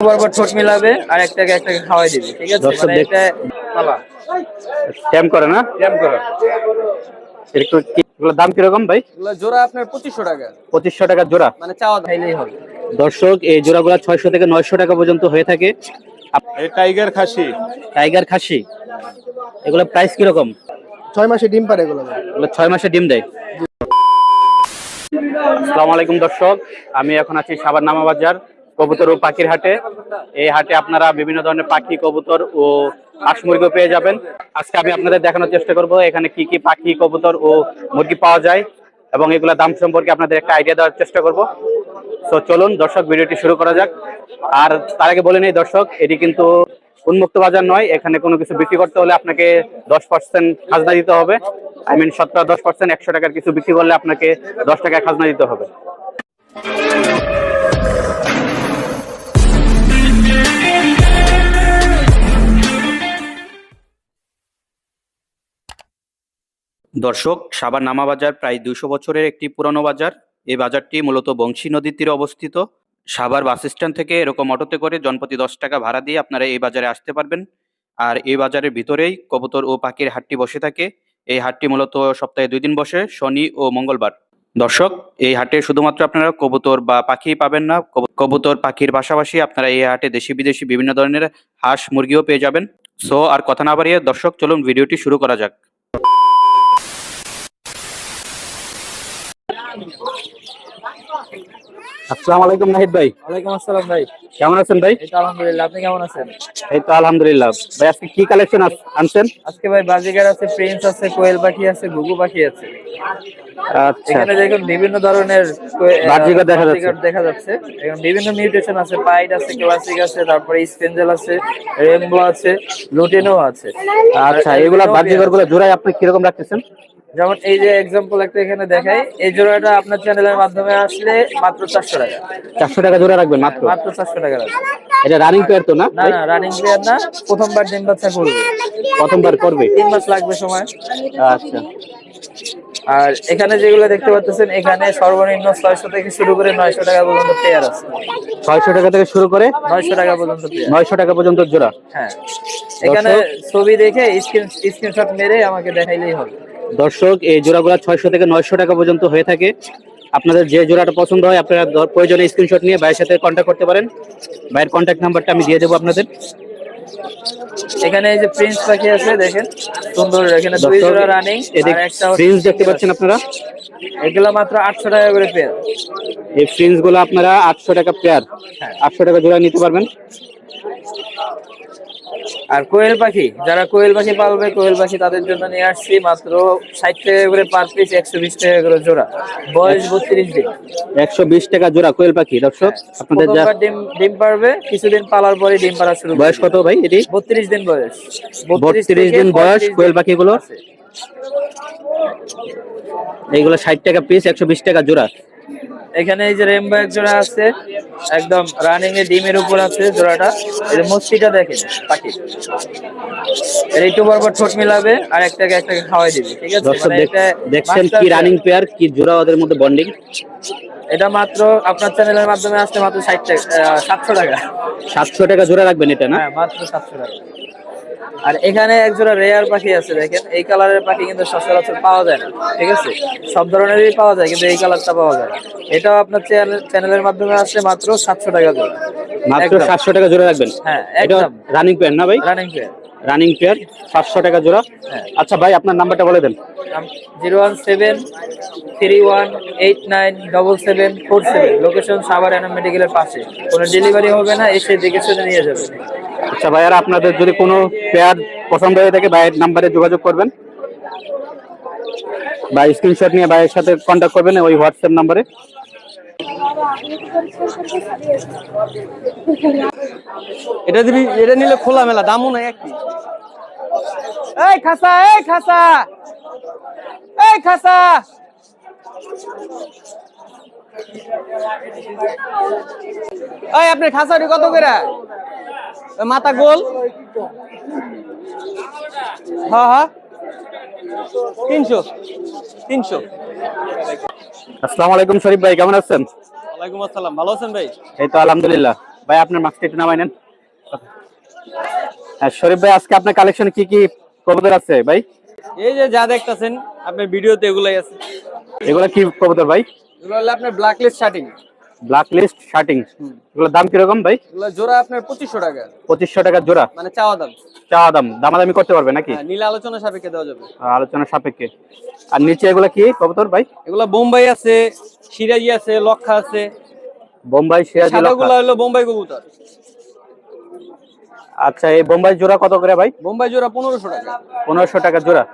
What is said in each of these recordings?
বরাবর ঠোঁট মিলাবে আর একটাকে একটাকে খাওয়াই দিবে ঠিক আছে? দর্শক মানে এটা করে না? করা। একটু কি- দাম কীরকম ভাই? এগুলো জোড়া আপনার পঁচিশশো টাকা। পঁচিশশো টাকা জোড়া। মানে চাওয়া খাইলেই হবে। দর্শক এই জোড়াগুলো ছয়শো থেকে নয়শো টাকা পর্যন্ত হয়ে থাকে। টাইগার খাসি। টাইগার খাসি। এগুলো প্রাইস কীরকম? ছয় মাসে ডিম পারে এগুলো। এগুলো ছয় মাসে ডিম দেয়। আসসালামু আলাইকুম দর্শক আমি এখন আছি সাবার নামা বাজার। কবুতর ও পাখির হাটে। এই হাটে আপনারা বিভিন্ন ধরনের পাখি, কবুতর ও হাঁস মুরগিও পেয়ে যাবেন। আজকে আমি আপনাদের দেখানোর চেষ্টা করব এখানে কি কি পাখি, কবুতর ও মুরগি পাওয়া যায় এবং এগুলা দাম সম্পর্কে আপনাদের একটা আইডিয়া দেওয়ার চেষ্টা করব। তো চলুন দর্শক, ভিডিওটি শুরু করা যাক। আর তার আগে বলে নেই দর্শক, এটি কিন্তু উন্মুক্ত বাজার নয়। এখানে কোনো কিছু বিক্রি করতে হলে আপনাকে দশ পার্সেন্ট খাজনা দিতে হবে। আই মিন শতকরা দশ পার্সেন্ট একশো টাকার কিছু বিক্রি করলে আপনাকে দশ টাকা খাজনা দিতে হবে। দর্শক সাবার নামা বাজার প্রায় দুশো বছরের একটি পুরনো বাজার। এই বাজারটি মূলত বংশী নদীর তীরে অবস্থিত। সাভার বাস স্ট্যান্ড থেকে এরকম অটোতে করে জনপ্রতি দশ টাকা ভাড়া দিয়ে আপনারা এই বাজারে আসতে পারবেন। আর এই বাজারের ভিতরেই কবুতর ও পাখির হাটটি বসে থাকে। এই হাটটি মূলত সপ্তাহে দুই দিন বসে, শনি ও মঙ্গলবার। দর্শক, এই হাটে শুধুমাত্র আপনারা কবুতর বা পাখি পাবেন না। কবুতর, পাখির পাশাপাশি আপনারা এই হাটে দেশি বিদেশি বিভিন্ন ধরনের হাঁস, মুরগিও পেয়ে যাবেন। সো, আর কথা না বাড়িয়ে দর্শক, চলুন ভিডিওটি শুরু করা যাক। আসসালামু আলাইকুম নাহিদ ভাই। ওয়ালাইকুম আসসালাম ভাই। কেমন আছেন ভাই? এই তো আলহামদুলিল্লাহ আপনি কেমন আছেন? এই তো আলহামদুলিল্লাহ। ভাই আজকে কি কালেকশন আনছেন? আজকে ভাই বাজিগার আছে প্রিন্স আছে কোয়েল পাখি আছে ঘুঘু পাখি আছে। আচ্ছা। এখানে দেখুন বিভিন্ন ধরনের বাজিগার দেখা যাচ্ছে। দেখা যাচ্ছে। এখানে বিভিন্ন মিউটেশন আছে পাইড আছে ক্লাসিক আছে তারপরে স্পেঞ্জেল আছে রেমবো আছে লুটেনো আছে। আচ্ছা এগুলা এগুলো বাজিগরগুলো জোড়ায় আপনি কীরকম রাখতেছেন? যেমন এই যে এক্সাম্পল একটা এখানে দেখাই এই জোড়াটা আপনার চ্যানেলের মাধ্যমে আসলে মাত্র চারশো টাকা। চারশো টাকা জোড়া রাখবেন মাত্র? মাত্র চারশো টাকা রাখবেন। এটা রানিং পেয়ার তো না? না না রানিং প্লেয়ার না প্রথমবার ডিম বাচ্চা করবে। প্রথমবার করবে? তিন মাস লাগবে সময়। আচ্ছা। আর এখানে যেগুলো দেখতে পাচ্ছেন এখানে সর্বনিম্ন ছয়শো থেকে শুরু করে নয়শো টাকা পর্যন্ত পেয়ার আছে। ছয়শো টাকা থেকে শুরু করে নয়শো টাকা পর্যন্ত নয়শো টাকা পর্যন্ত জোড়া। হ্যাঁ। এখানে ছবি দেখে স্ক্রিন স্ক্রিনশট মেরে আমাকে দেখাইলেই হবে। দর্শক এই জোড়াগুলো ছয়শো থেকে নয়শো টাকা পর্যন্ত হয়ে থাকে। আপনাদের যে জোড়াটা পছন্দ হয় আপনারা প্রয়োজনে স্ক্রিনশট নিয়ে ভাইয়ের সাথে কন্ট্যাক্ট করতে পারেন। ভাইয়ের কন্ট্যাক্ট নাম্বারটা আমি দিয়ে দেবো আপনাদের। এখানে এই যে প্রিন্স পাখি আছে দেখেন। সুন্দর এখানে দুই জোড়া রানিং এদিক একটা ফ্রিন্স দেখতে পাচ্ছেন আপনারা? এগুলো মাত্র আটশো টাকা করে পেয়ার এই ফ্রিন্সগুলো আপনারা আটশো টাকা পেয়ার হ্যাঁ। আটশো টাকা জোড়া নিতে পারবেন। আর কোয়েল পাখি যারা কোয়েল পাখি পালবে কোয়েল পাখি তাদের জন্য নিয়ে আসছি মাত্র ষাট টাকা করে পার পিস একশো বিশ টাকা করে জোড়া। বয়স বত্রিশ দিন। একশো বিশ টাকা জোড়া কোয়েল পাখি দর্শক আপনাদের যা ডিম ডিম পারবে কিছুদিন পালার পরে ডিম পাড়া শুরু বয়স কত ভাই এটি? বত্রিশ দিন বয়স। বত্রিশ দিন বয়স কোয়েল পাখিগুলো। এইগুলো ষাট টাকা পিস একশো বিশ টাকা জোড়া। এখানে এই যে রেমবো এক জোড়া আছে একদম রানিং এ ডিমের উপর আছে জোড়াটা। এই যে মস্তিটা দেখেন পাখি। এর একটু বরাবর ঠোঁট মিলাবে আর একটাকে একটাকে খাওয়াই দিবে ঠিক আছে? দর্শক মানে দেখছেন কি রানিং পেয়ার কি জোড়া ওদের মধ্যে বন্ডিং এটা মাত্র আপনার চ্যানেলের মাধ্যমে আসছে মাত্র ষাট টাকা সাতশো টাকা। সাতশো টাকা জোড়া রাখবেন এটা না? হ্যাঁ মাত্র সাতশো টাকা। আর এখানে এক জোড়া রেয়ার পাখি আছে দেখেন এই কালারের পাখি কিন্তু সচরাচর পাওয়া যায় না ঠিক আছে? সব ধরনেরই পাওয়া যায় কিন্তু এই কালারটা পাওয়া যায় না। এটাও আপনার চ্যানেল চ্যানেলের মাধ্যমে আসছে মাত্র সাতশো টাকা জোড়া মাত্র সাতশো টাকা জোড়া রাখবেন? হ্যাঁ একদম। রানিং প্যান্ট না ভাই? রানিং পেয়ার রানিং পেয়ার সাতশো টাকা জোড়া। হ্যাঁ। আচ্ছা ভাই আপনার নাম্বারটা বলে দেন। Zero one seven three one eight nine double seven four seven. Location Savar Enam মেডিকেলের পাশে। কোনো ডেলিভারি হবে না এসে দেখে শুনে নিয়ে যাবে। আচ্ছা ভাইয়ারা আপনাদের যদি কোনো পেয়ার পছন্দ হয়ে থাকে ভাইয়ের নাম্বারে যোগাযোগ করবেন। বা স্ক্রিনশট নিয়ে ভাইয়ের সাথে কন্ট্যাক্ট করবেন ওই হোয়াটসঅ্যাপ নাম্বারে। এটা দিবি এটা নিলে খোলা মেলা দামও নাই একই এই খাসা এই খাসা। এই খাসা। এই আপনার খাসাটি কত করে? মাথা গোল? হ্যাঁ হ্যাঁ তিনশো। তিনশো। আসসালামু আলাইকুম শরীফ ভাই কেমন আছেন? ওয়ালাইকুম আসসালাম। ভালো আছেন ভাই? এই তো আলহামদুলিল্লাহ। ভাই আপনার মাস্কটা একটু নামাই নেন। হ্যাঁ শরীফ ভাই আজকে আপনার কালেকশনে কি কি কবুতর আছে ভাই? এই যে যা দেখতাছেন আপনার ভিডিওতে এগুলাই আছে। এগুলা কি কবুতর ভাই? এগুলো হলো আপনার black list shirting black list shirting এগুলোর দাম কীরকম ভাই? এগুলো জোড়া আপনার পঁচিশশো টাকা। পঁচিশশো টাকা জোড়া? মানে চাওয়া দাম। চাওয়া দাম। দাম দামাদামি করতে পারবে নাকি? হ্যাঁ, নীল আলোচনা সাপেক্ষে দেওয়া যাবে। আলোচনা সাপেক্ষে। আর নিচে এগুলো কি কবুতর ভাই? এগুলো বোম্বাই আছে সিরাজি আছে লক্ষা আছে। বোম্বাই সিরাজি সাদাগুলো হলো বোম্বাই কবুতর। আচ্ছা এই বোম্বাই জোড়া কত করে ভাই? বোম্বাই জোড়া পনেরোশো টাকা। পনেরোশো টাকা জোড়া।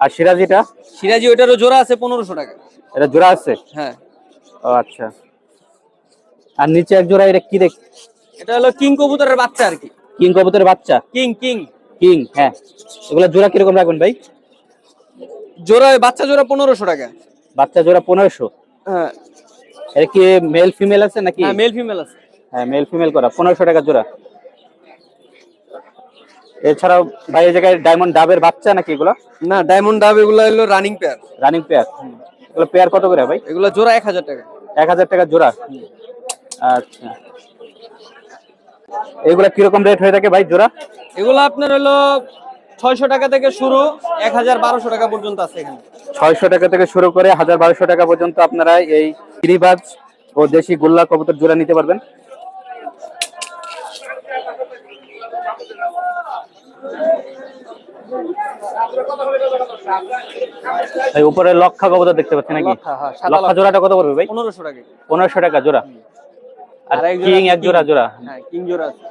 আর সিরাজিটা? সিরাজি ওইটারও জোড়া আছে পনেরোশো টাকা। এটা জোড়া আছে? হ্যাঁ। ও আচ্ছা। আর নিচে এক জোড়া এটা কি দেখ এটা হলো কিং কবুতরের বাচ্চা আর কি। কিং কবুতরের বাচ্চা? King king. কিং হ্যাঁ। এগুলো জোড়া কীরকম রাখবেন ভাই? জোড়া বাচ্চা জোড়া পনেরোশো টাকা। বাচ্চা জোড়া পনেরোশো? হ্যাঁ। এটা কি মেল ফিমেল আছে নাকি? হ্যাঁ মেল ফিমেল আছে। হ্যাঁ মেল ফিমেল করা। পনেরোশো টাকা জোড়া। এছাড়াও ভাই এই জায়গায় ডায়মন্ড ডাবের বাচ্চা নাকি এগুলো? না ডায়মন্ড ডাব এগুলো হলো রানিং পেয়ার রানিং পেয়ার এগুলো পেয়ার কত করে ভাই? এগুলো জোড়া এক হাজার টাকা। এক হাজার টাকা জোড়া। আচ্ছা। এগুলা কীরকম রেট হয়ে থাকে ভাই জোড়া? এগুলো আপনার হলো ছয়শো টাকা থেকে শুরু এক হাজার বারোশো টাকা পর্যন্ত আছে এখানে। ছয়শো টাকা থেকে শুরু করে হাজার বারোশো টাকা পর্যন্ত আপনারা এই গিরিবাজ ও দেশি গোল্লা কবুতর জোড়া নিতে পারবেন। এই উপরে লক্ষা কবুতর দেখতে পাচ্ছি নাকি? লক্ষা, হ্যাঁ, লক্ষা। জোড়াটা কত পড়বে ভাই? পনেরোশো টাকা। পনেরোশো টাকা জোড়া? আর কিং এক জোড়া জোড়া? হ্যাঁ কিং জোড়া আছে।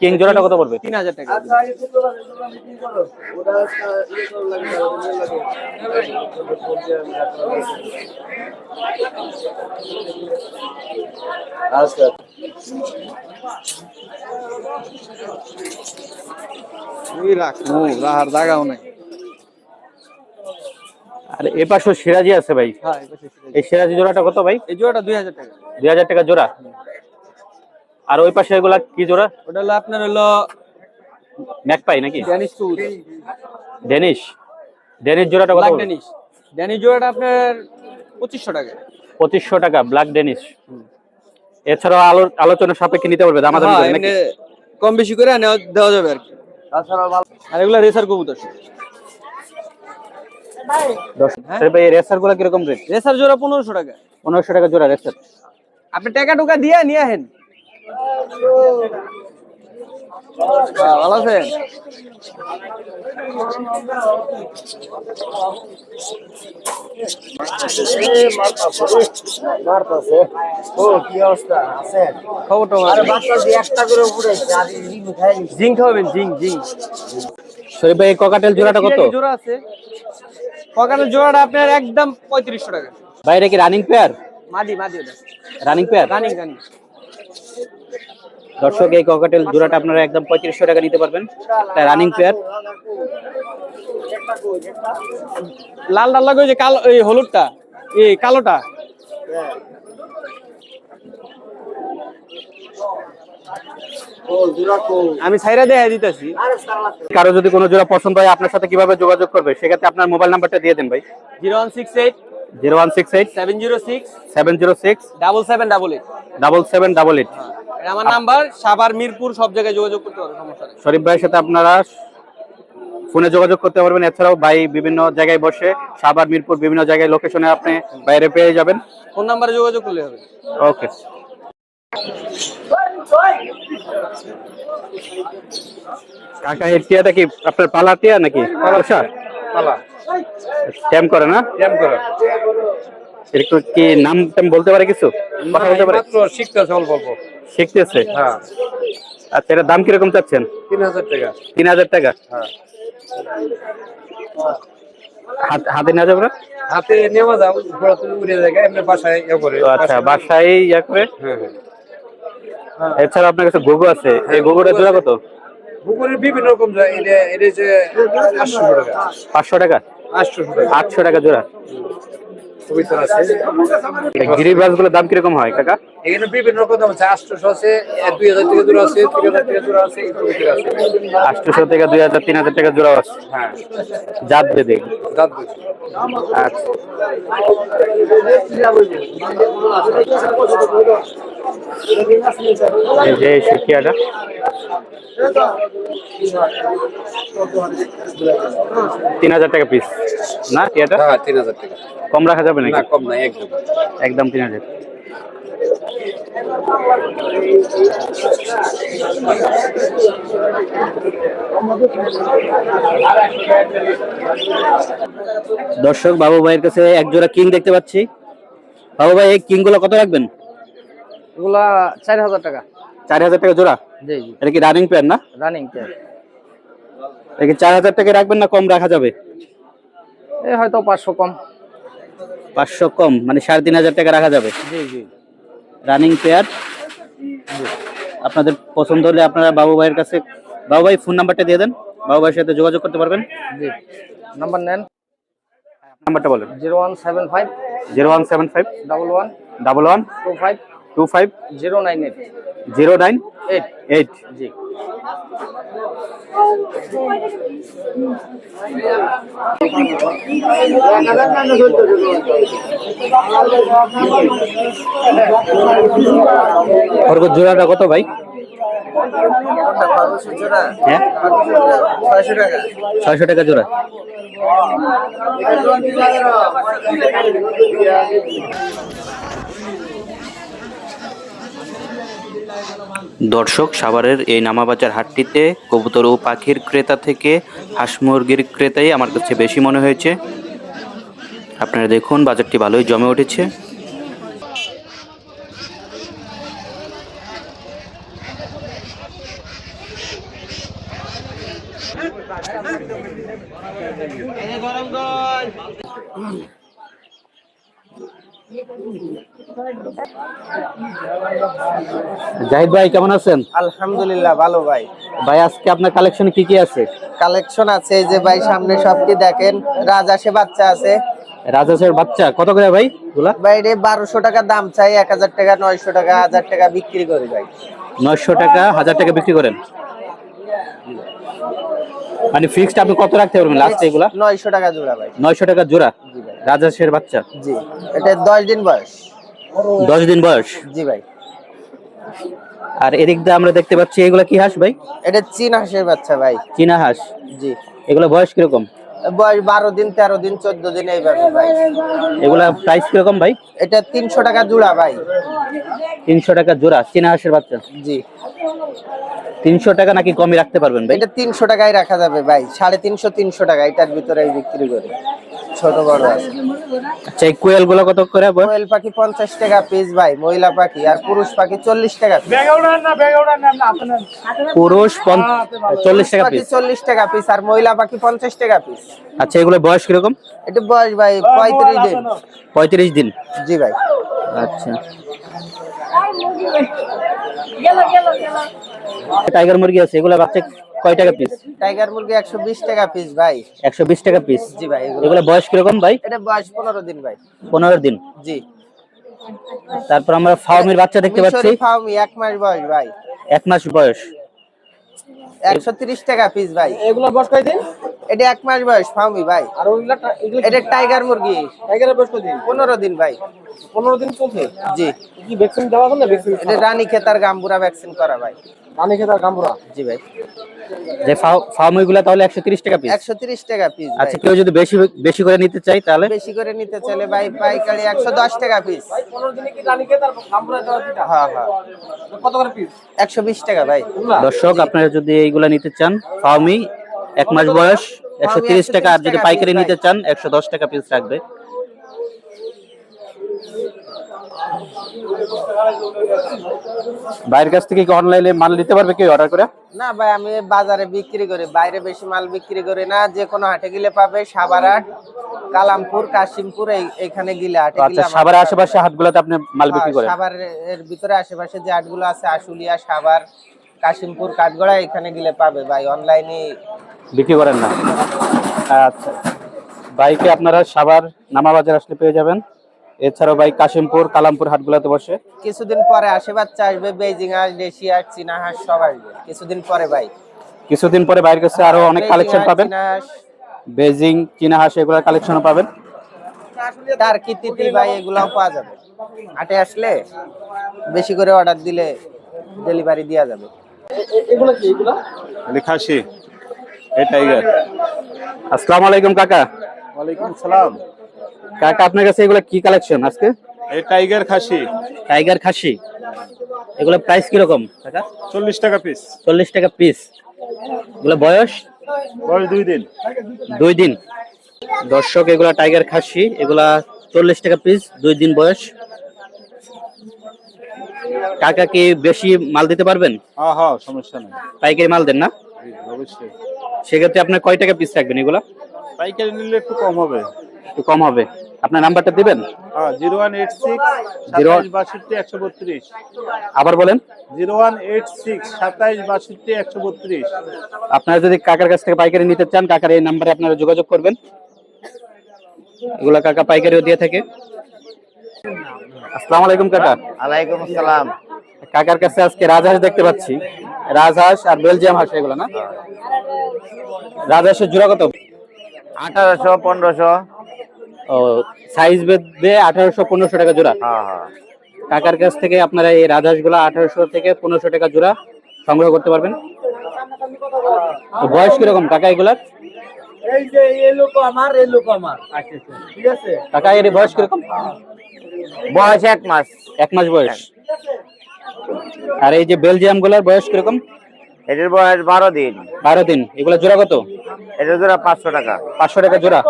কিং জোড়াটা কত পড়বে? তিন হাজার টাকা। ওই রাখ ও রাহার জাগাও নাই। আর এ পাশেও সিরাজি আছে ভাই। হ্যাঁ এই পাশে সিরাজি। এই সিরাজি জোড়াটা কত ভাই? এই জোড়াটা দুই হাজার টাকা। দুই হাজার টাকা জোড়া? আর ওই পাশে এগুলা কি জোড়া? ওটা হলো আপনার হলো ম্যাকপাই নাকি? ড্যানিশ কবুতর ডেনিশ ডেনিশ জোড়াটা কত ব্ল্যাক ড্যানিশ। ড্যানিশ জোড়াটা আপনার পঁচিশশো টাকা। পঁচিশশো টাকা ব্ল্যাক ডেনিশ এছাড়াও আলো আলোচনা সাপেক্ষে নিতে পারবে দামাদামি হ্যাঁ, করে নাকি? কম বেশি করে নেওয়া- দেওয়া যাবে আর কি। আর এগুলা রেসার কবুতর। দশ ভাই রেসারগুলা কীরকম রেট? রেসার জোড়া পনেরোশো টাকা। পনেরোশো টাকা জোড়া রেসার। আপনি টাকা টুকা দিয়ে নিয়ে আহেন হ্যাঁ, ভালো আছেন? জিঙ্ক খাওয়াবেন জিঙ্ক জিঙ্ক। শরীফ ভাই ককাটেল জোড়াটা কত? জোড়া আছে। পকেটের জোড়াটা আপনার একদম পঁয়ত্রিশশো টাকা। ভাই এটা কি রানিং পেয়ার মাদি মাদি ওটা। রানিং পেয়ার রানিং রানিং দর্শক এই ককাটেল জোড়াটা আপনারা একদম পঁয়ত্রিশশো টাকা নিতে পারবেন। তাই রানিং পেয়ার লাল লাল লাগে যে কালো এই হলুদটা এই কালোটা। আমি সাইরা দেখাই দিতেছি। কারও যদি কোনো জোড়া পছন্দ হয় আপনার সাথে কীভাবে যোগাযোগ করবে সেক্ষেত্রে আপনার মোবাইল নাম্বারটা দিয়ে দেন ভাই। Zero one six eight zero one six eight? Seven zero six. Seven zero six? Double seven double eight. Double seven double eight. আমার নাম্বার সাভার মিরপুর সব জায়গায় যোগাযোগ করতে পারো সমস্যা নেই। শরীফ ভাইয়ের সাথে আপনারা ফোনে যোগাযোগ করতে পারবেন। এছাড়াও ভাই বিভিন্ন জায়গায় বসে সাভার মিরপুর বিভিন্ন জায়গায় লোকেশনে আপনি বাইরে পেয়ে যাবেন। ফোন নাম্বারে যোগাযোগ করলে হবে। ওকে। কাকা এর টিয়াটা কি আপনার পালা টিয়া নাকি? পালা পালা। ট্যাম করে না? ক্যাম্প করে। একটু কি নাম টাম বলতে পারে কিছু? কথা বলতে পারে? শিখতেছে অল্প অল্প। শিখতেছে? হ্যাঁ। আচ্ছা এটা দাম কীরকম চাচ্ছেন? তিন হাজার টাকা। তিন হাজার টাকা? হ্যাঁ। হাত নেওয়া যাবে? হাতে নেওয়া যাও ঘোড়া তুলে উড়ে জায়গায় এমনি বাসায় ইয়ে করে। আচ্ছা বাসায় ইয়া করে? হ্যাঁ হ্যাঁ। এছাড়া আপনার কাছে গোগো আছে? এই গোগোটা জোড়া কত? পুকুরের বিভিন্ন রকম যায় এটা এটা যে আটশো টাকা। পাঁচশো টাকা? আটশো টাকা জোড়া। কবিতর আছে। গিরিবাজগুলোর দাম কীরকম হয় কাকা? এখানে বিভিন্ন রকম দাম আছে। আটশোশো আছে দুই হাজার টাকা জোড়া আছে তিন হাজার টাকা জোড়া আছে আটশোশো থেকে দুই হাজার তিন হাজার টাকা জোড়া আছে। হ্যাঁ। জাত বেদে। আচ্ছা। যে তিন হাজার টাকা পিস না টিয়াটা হ্যাঁ তিন হাজার টাকা। কম রাখা যাবে? নাকি? না কম নাই একদম। একদম তিন হাজার। দর্শক বাবু ভাইয়ের কাছে এক জোড়া কিং দেখতে পাচ্ছি। বাবু ভাই এই কিংগুলো কত রাখবেন? এগুলা চার হাজার টাকা। চার হাজার টাকা জোড়া? জি জি। এটা কি রানিং প্যান না? রানিং এটা কি চার হাজার টাকা রাখবেন না কম রাখা যাবে? এই হয়তো পাঁচশো কম। পাঁচশো কম মানে সাড়ে তিন হাজার টাকা রাখা যাবে। জি জি। রানিং পেয়ার আপনাদের পছন্দ হলে আপনারা বাবু ভাইয়ের কাছে বাবু ভাই ফোন নাম্বারটা দিয়ে দেন বাবু ভাইয়ের সাথে যোগাযোগ করতে পারবেন। জি। নাম্বার নেন। নাম্বারটা বলেন। Zero one seven five. Zero one seven five. Double one. Double one. Two five. Two five. Zero nine eight. Zero nine eight eight. জি। খরগোশ জোড়াটা কত ভাই? হ্যাঁ? ছয়শো টাকা জোড়া। দর্শক, সাভারের এই নামাবাজার হাটটিতে কবুতর ও পাখির ক্রেতা থেকে হাঁস মুরগির ক্রেতাই আমার কাছে বেশি মনে হয়েছে। আপনারা দেখুন, বাজারটি ভালোই জমে উঠেছে। জাহিদ ভাই কেমন আছেন? আলহামদুলিল্লাহ ভালো ভাই। ভাই আজকে আপনার কালেকশনে কি কি আছে? কালেকশন আছে এই যে ভাই সামনে সবটি দেখেন রাজহাঁসে বাচ্চা আছে। রাজাসের বাচ্চা কত করে ভাই গুলা বাইরে বারোশো টাকা দাম চাই এক হাজার টাকা নয়শো টাকা হাজার টাকা বিক্রি করি ভাই। নয়শো টাকা হাজার টাকা বিক্রি করেন? মানে ফিক্সড আপনি কত রাখতে পারবেন লাস্ট এগুলা? নয়শো টাকা জোড়া ভাই। নয়শো টাকা জোড়া? রাজাসের বাচ্চা? জি। এটা দশ দিন বয়স। দশ দিন বয়স? জি ভাই। আর এদিক দিয়ে আমরা দেখতে পাচ্ছি এগুলা কি হাঁস ভাই? এটা চীন হাঁসের বাচ্চা ভাই। চীনা হাঁস? জি। এগুলা বয়স কীরকম? বয়স বারো দিন তেরো দিন চোদ্দ দিন এইভাবে ভাই। এগুলা প্রাইস কীরকম ভাই? এটা তিনশো টাকা জোড়া ভাই। তিনশো টাকা জোড়া চীনা হাঁসের বাচ্চা? জি। তিনশো টাকা নাকি কমই রাখতে পারবেন ভাই? এটা তিনশো টাকায় রাখা যাবে ভাই সাড়ে তিনশো তিনশো টাকা এটার ভিতরে বিক্রি করি। ছোট বড় আছে। আচ্ছা এই কোয়েলগুলো কত করে কোয়েল পাখি পঞ্চাশ টাকা পিস ভাই মহিলা পাখি আর পুরুষ পাখি চল্লিশ টাকা piece। পুরুষ পঞ্চ- চল্লিশ টাকা পিস চল্লিশ টাকা পিস আর মহিলা পাখি পঞ্চাশ টাকা পিস আচ্ছা এগুলো বয়স কীরকম? এটা বয়স ভাই পঁয়ত্রিশ দিন। পঁয়ত্রিশ দিন। জি ভাই। আচ্ছা। টাইগার মুরগি আছে এগুলো বাচ্চা কয় টাকা পিস টাইগার মুরগি একশো বিশ টাকা পিস ভাই। একশো বিশ টাকা পিস জি ভাই এগুলো বয়স কীরকম ভাই? এটা বয়স পনেরো দিন ভাই। পনেরো দিন। জি। তারপর আমরা ফার্মের বাচ্চা দেখতে পাচ্ছি। ফার্মি এক মাস বয়স ভাই। এক মাস বয়স। একশো তিরিশ টাকা পিস ভাই। এগুলো বয়স কয়দিন এটা এক মাস বয়স ফার্মি ভাই। আর ওইগুলা এগুলো এটা টাইগার মুরগি। টাইগারের বয়স কয়দিন পনেরো দিন ভাই। পনেরো দিন চলছে? জি। কি ভ্যাকসিন দেওয়া আছে না ভ্যাকসিন এটা রানী খেতার গাম্বুরা ভ্যাকসিন করা ভাই। পানি খেতে আর গাম্বুরা? জি ভাই। যে ফার্মগুলা তাহলে একশো তিরিশ টাকা পিস একশো তিরিশ টাকা পিস আচ্ছা কেউ যদি বেশি বেশি করে নিতে চাই তাহলে? বেশি করে নিতে চলে ভাই পাইকারি একশো দশ টাকা পিস পনেরো দিনে কি রানী খেতে আর দেওয়া দুইটা হ্যাঁ হ্যাঁ। কত করে পিস একশো বিশ টাকা ভাই। দর্শক আপনারা যদি এইগুলা নিতে চান ফার্মি এক মাস বয়স একশো তিরিশ টাকা আর যদি পাইকারি নিতে চান একশো দশ টাকা পিস রাখবে। বাইরের কাছ থেকে কি অনলাইনে মাল নিতে পারবে কেউ অর্ডার করে? না ভাই আমি বাজারে বিক্রি করি। বাইরে বেশি মাল বিক্রি করি না। যে কোনো হাটে গেলে পাবে সাবারহাট কালামপুর কাশিমপুর এই- এইখানে গেলে হাটে আচ্ছা পাবে। আশেপাশে হাটগুলোতে আপনি মাল বিক্রি হ্যাঁ, করেন? সাভারের ভিতরে আশেপাশে যে হাটগুলো আছে আশুলিয়া সাভার কাশিমপুর কাঠগড়া এখানে গেলে পাবে ভাই অনলাইনে বিক্রি করেন না? আচ্ছা। বাইকে আপনারা সাভার নামাবাজার আসলে পেয়ে যাবেন। এছাড়াও ভাই কাশিমপুর কালামপুর হাটগুলোতে বসে। কিছুদিন পরে আসে বাচ্চা আসবে বেজিং হাঁস দেশি হাঁস চীনা হাঁস সব আসবে। কিছুদিন পরে ভাই। কিছুদিন পরে বাইরের কাছে আরও অনেক কালেকশন পাবেন। বেজিং চীনা হাঁস এগুলোর কালেকশনও পাবেন। তার কি তিতি ভাই এগুলাও পাওয়া যাবে। হাটে আসলে বেশি করে অর্ডার দিলে ডেলিভারি দেওয়া যাবে। খাসি এই টাইগার। আসসালামু আলাইকুম কাকা। ওয়ালাইকুম সালাম। কাকা আপনার কাছে এগুলো কি কালেকশন আজকে? এই টাইগার খাসি। টাইগার খাসি। এগুলো প্রাইস কীরকম কাকা? চল্লিশ টাকা পিস চল্লিশ টাকা পিস এগুলো বয়স? বয়স দুই দিন। দুই দিন। দর্শক এগুলা টাইগার খাসি এগুলা চল্লিশ টাকা পিস দুই দিন বয়স। কাকা কি বেশি মাল দিতে পারবেন? হ্যাঁ হ্যাঁ সমস্যা নেই। পাইকারি মাল দেন না? অবশ্যই। সেক্ষেত্রে আপনার কয় টাকা পিস রাখবেন এগুলা? পাইকারি নিলে একটু কম হবে। একটু কম হবে। আপনার নাম্বারটা দিবেন? হ্যাঁ জিরো ওয়ান এইট সিক্স সাতাইশ বাষট্টি একশো বত্রিশ। আবার বলেন। জিরো ওয়ান এইট সিক্স সাতাইশ বাষট্টি একশো বত্রিশ। আপনারা যদি কাকার কাছ থেকে পাইকারি নিতে চান কাকার এই নাম্বারে আপনারা যোগাযোগ করবেন। এগুলা কাকা পাইকারিও দিয়ে থাকে। আসসালামু আলাইকুম কাকা। আলাইকুম আসসালাম। কাকার কাছে আজকে রাজহাঁস দেখতে পাচ্ছি। রাজহাঁস আর বেলজিয়াম হাঁস এগুলো না? রাজহাঁসের জোড়া কত? আঠারোশো পনেরোশো। ও সাইজ বেঁধে আঠারোশো পনেরোশো টাকা জোড়া। হ্যাঁ হ্যাঁ। কাকার কাছ থেকে আপনারা এই রাজহাঁসগুলা আঠারোশো থেকে পনেরোশো টাকা জোড়া সংগ্রহ করতে পারবেন। বয়স কীরকম কাকা এগুলার? এই যে এই লোক আমার এই লোক আমার। আচ্ছা আচ্ছা। ঠিক আছে? কাকা এর বয়স কীরকম? বয়স এক মাস। এক মাস বয়স। আর এই যে বেলজিয়ামগুলার বয়স কীরকম? এটার বয়স বারো দিন। বারো দিন। এগুলা জোড়া কত? এটা জোড়া পাঁচশো টাকা। পাঁচশো টাকা জোড়া।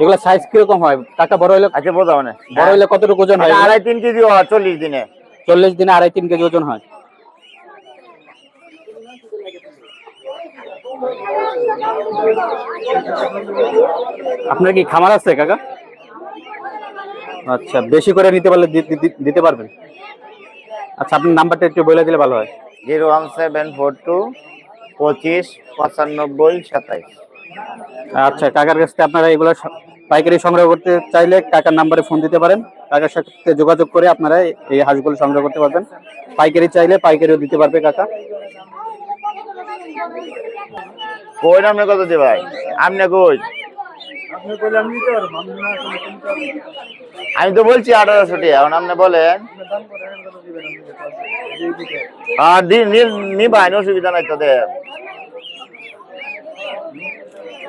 এগুলা সাইজ কীরকম হয়? কাকা বড় হইলে আচ্ছা বোঝাও না বড় হইলে কতটুকু ওজন হয়? আড়াই তিন কেজি হয় চল্লিশ দিনে। চল্লিশ দিনে আড়াই তিন কেজি ওজন হয়। আপনার কি খামার আছে কাকা? আচ্ছা বেশি করে নিতে পারলে দিতে পারবেন? আচ্ছা আপনার নাম্বারটা একটু বলে দিলে ভালো হয়। Zero one seven four two পঁচিশ পঁচানব্বই সাতাইশ। আচ্ছা কাকার কাছ থেকে আপনারা এগুলো পাইকারি সংগ্রহ করতে চাইলে কাকার নাম্বারে ফোন দিতে পারেন। কাকার সাথে যোগাযোগ করে আপনারা এই হাঁসগুলো সংগ্রহ করতে পারবেন। পাইকারি চাইলে পাইকারিও দিতে পারবে কাকা। কই নামে কত দি ভাই? আমনে কই? আমি তো বলছি আঠারোশো টাকা এখন আপনি বলেন। আর নিবাই অসুবিধা নাই তোদের।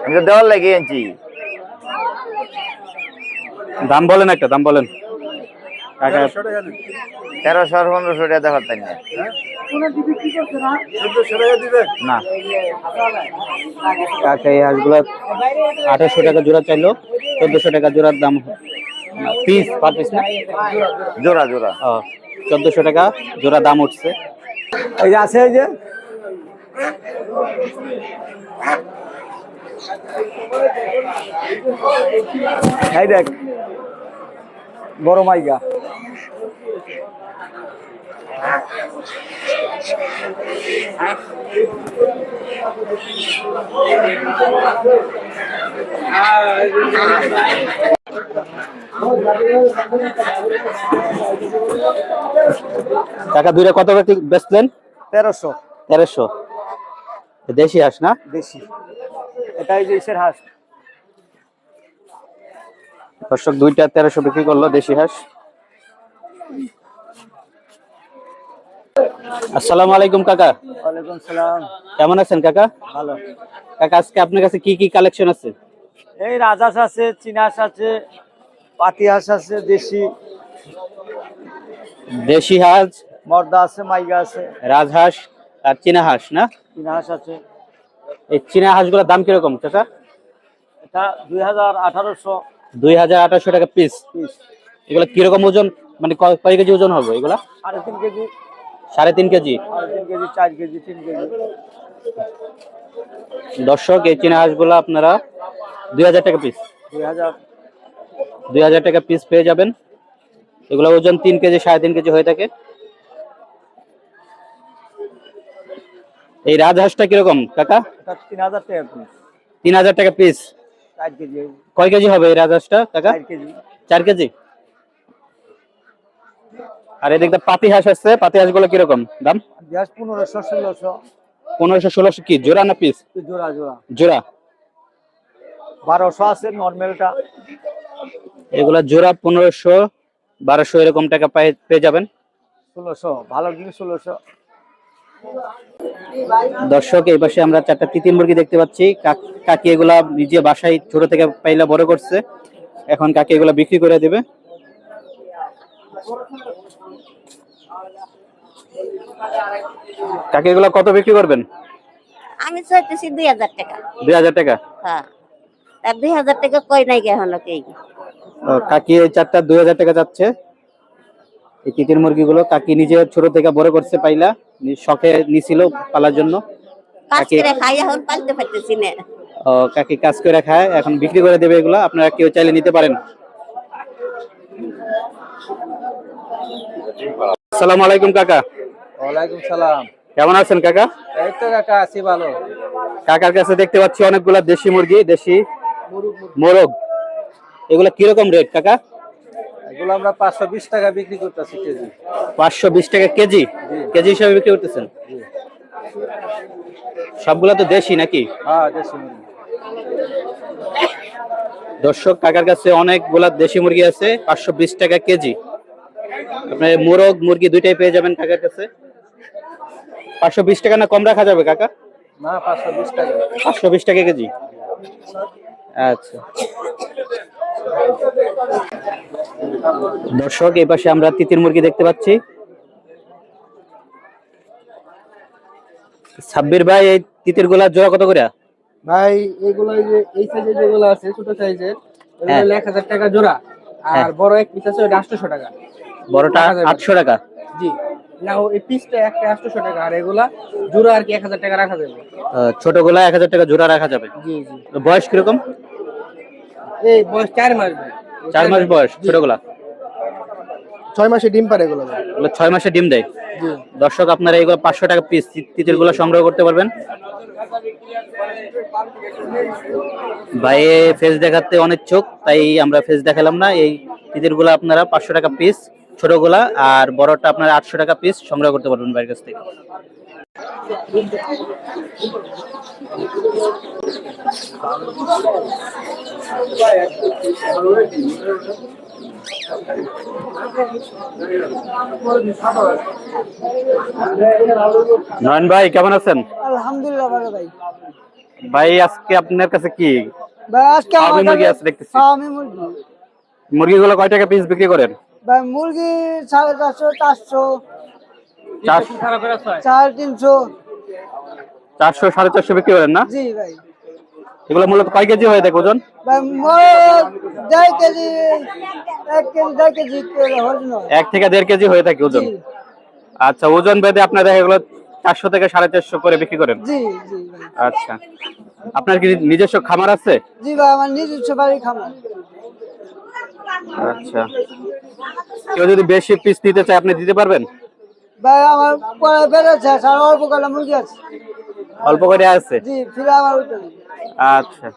আমি তো দেওয়ার লাগিয়েছি দাম বলেন একটা দাম বলেন। কাকা তেরোশো পনেরোশো টাকা দেখার তাই না? না? কাকা এই হাঁসগুলো আঠারোশো টাকা জোড়া চাইলো। চোদ্দশো টাকা জোড়ার দাম পিস পার পিস না? জোড়া জোড়া। চোদ্দশো টাকা জোড়া দাম উঠছে। এই যে আছে এই যে। এই দেখ বড় মাইগা। কাকা দুইটা কত বেচলেন তেরোশো। তেরোশো। দেশি হাঁস না? দেশি। এটাই ইসের হাঁস। দর্শক দুইটা তেরোশো বিক্রি করল দেশি হাঁস। আসসালামু আলাইকুম কাকা। ওয়ালাইকুম সালাম। কেমন আছেন কাকা? ভালো। কাকা আজকে আপনার কাছে কি কি কালেকশন আছে? এই রাজহাঁস আছে চীনাহাঁস আছে পাতি হাঁস আছে দেশি। দেশি হাঁস মর্দা আছে মাইগা আছে। রাজহাঁস আর চীনা হাঁস না? চীনাহাঁস আছে। এই চীনা হাঁসগুলোর দাম কীরকম কাকা? এটা দুই হাজার আঠারোশো। দুই হাজার আঠারোশো টাকা পিস এগুলো কীরকম ওজন মানে কয় কেজি ওজন হবে এগুলা? সাড়ে তিন কেজি। সাড়ে তিন কেজি? কেজি চার কেজি তিন কেজি। দর্শক এই চীনা হাঁসগুলো আপনারা দুই হাজার টাকা পিস দুই হাজার। দুই হাজার টাকা পিস পেয়ে যাবেন। এগুলো ওজন তিন কেজি সাড়ে তিন কেজি হয়ে থাকে। এই রাজহাঁসটা কীরকম কাকা? তিন হাজার টাকা পিস তিন হাজার টাকা পিস কয় কেজি হবে এই রাজহাঁসটা কাকা? চার কেজি। চার কেজি? আর এই এদিকটা পাতি হাঁস আসছে পাতি হাঁসগুলো কীরকম দাম? পনেরোশো ষোলোশো। পনেরোশো ষোলোশো কি? জোড়া না পিস জোড়া জোড়া। জোড়া। বারোশো আছে নর্মালটা। এগুলা জোড়া পনেরোশো বারোশো এরকম টাকা পেয়ে যাবেন। ষোলোশো ভালো জিনিস ষোলোশো। দর্শক এই পাশে আমরা চারটা তিতির মুরগি দেখতে পাচ্ছি। কাকি এগুলা নিজে বাসায় ছোট থেকে পাইলা বড় করছে। এখন কাকি এগুলা বিক্রি করে দেবে। কাকি এগুলা কত বিক্রি করবেন? আমি চাইতেছি দুই হাজার টাকা। দুই হাজার টাকা? হ্যাঁ। তার দুই হাজার টাকা কই নাই গে হলো কে কাকি এই চারটা দুই হাজার টাকা যাচ্ছে। এই তিতির মুরগিগুলো কাকি নিজে ছোট থেকে বড় করছে পাইলা শখে নিছিল পালার জন্য। কাকি- খাই এখন পালতে পারতেছি না। ও, কাকি কাজ করে খায় এখন বিক্রি করে দেবে এগুলো। আপনারা কেউ চাইলে নিতে পারেন। আসসালামু আলাইকুম কাকা। ওয়ালাইকুম সালাম। কেমন আছেন কাকা? এই তো কাকা আছি ভালো। কাকার কাছে দেখতে পাচ্ছি অনেকগুলা দেশি মুরগি দেশি মোরগ। এগুলা কীরকম রেট কাকা? এগুলো আমরা পাঁচশো বিশ টাকা বিক্রি করতেছি কেজি। পাঁচশো বিশ টাকা কেজি? কেজি হিসাবে বিক্রি করতেছেন? সবগুলা তো দেশি নাকি? হ্যাঁ দেশি মুরগি। দর্শক কাকার কাছে অনেকগুলা দেশি মুরগি আছে পাঁচশো বিশ টাকা কেজি। আপনার মোরগ মুরগি দুইটাই পেয়ে যাবেন কাকার কাছে। পাঁচশো বিশ টাকা না কম রাখা যাবে কাকা? না পাঁচশো বিশ টাকা। পাঁচশো বিশ টাকা কেজি? আচ্ছা। দর্শক এই পাশে আমরা তিতির মুরগি দেখতে পাচ্ছি। সাব্বির ভাই এই তিতিরগুলা জোড়া কত করে? ভাই এগুলো এই যে এই সাইজের যেগুলো আছে ছোট সাইজের হ্যাঁ। এক হাজার টাকা জোড়া। হ্যাঁ। আর বড় এক পিস আছে ওটা আটশোশো টাকা। বড়টা। আটশো টাকা। জি। না এই পিসটা একটা আটশোশো টাকা আর এগুলা জোড়া আর কি এক হাজার টাকা রাখা যাবে। ছোটগুলা এক হাজার টাকা জোড়া রাখা যাবে। জি জি। বয়স কীরকম? এই বয়স চার মাস। চার মাস বয়স ছোটগুলা? ছয় মাসে ডিম পারে এগুলো। এগুলো ছয় মাসে ডিম দেয়। জি। দর্শক আপনারা এগুলো পাঁচশো টাকা পিস তিতিরগুলো সংগ্রহ করতে পারবেন। বাইরে ফেস দেখাতে অনেক চোখ তাই আমরা ফেস দেখালাম না। এই তিতিরগুলো আপনারা পাঁচশো টাকা পিস ছোটগুলা আর বড়টা আপনারা আটশো টাকা পিস সংগ্রহ করতে পারবেন বাইরের কাছ থেকে। নয়ন ভাই কেমন আছেন? আলহামদুলিল্লাহ ভালো ভাই। ভাই আজকে আপনার কাছে কি? ভাই আজকে ফার্মি মুরগি আছে দেখতেছি। আমি মুরগি। মুরগিগুলো কয় টাকা পিস বিক্রি করেন? মুরগি সাড়ে চারশো চারশো। চারশো সাড়ে তিনশো। চারশো সাড়ে চারশো বিক্রি করেন না? জি ভাই। এগুলো মূলত কয় কেজি হয়ে থাকে ওজন? দেড় কেজি এক কেজি দেড় কেজি এক থেকে দেড় কেজি হয়ে থাকে ওজন। আচ্ছা ওজন বেঁধে আপনারা এগুলো চারশো থেকে সাড়ে চারশো করে বিক্রি করেন। জি জি আচ্ছা। আপনার কি নিজস্ব খামার আছে? জি ভাই আমার নিজস্ব বাড়ি খামার। আচ্ছা। কেউ যদি বেশি পিস নিতে চায় আপনি দিতে পারবেন? ভাই আমার পরে বেরোচ্ছে আর অল্প মুরগি আছে। অল্প করে আছে? জি ফিরে আমার আচ্ছা।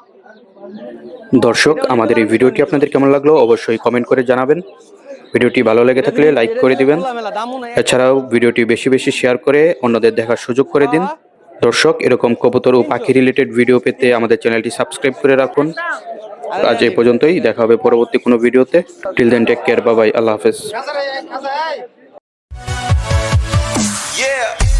দর্শক আমাদের এই ভিডিওটি আপনাদের কেমন লাগল অবশ্যই কমেন্ট করে জানাবেন। ভিডিওটি ভালো লেগে থাকলে লাইক করে দিবেন। এছাড়াও ভিডিওটি বেশি বেশি শেয়ার করে অন্যদের দেখার সুযোগ করে দিন। দর্শক এরকম কবুতর ও পাখি রিলেটেড ভিডিও পেতে আমাদের চ্যানেলটি সাবস্ক্রাইব করে রাখুন। আজ এই পর্যন্তই দেখা হবে পরবর্তী কোনো ভিডিওতে। টিল দেন টেক কেয়ার বাবাই আল্লাহ হাফেজ। Yeah.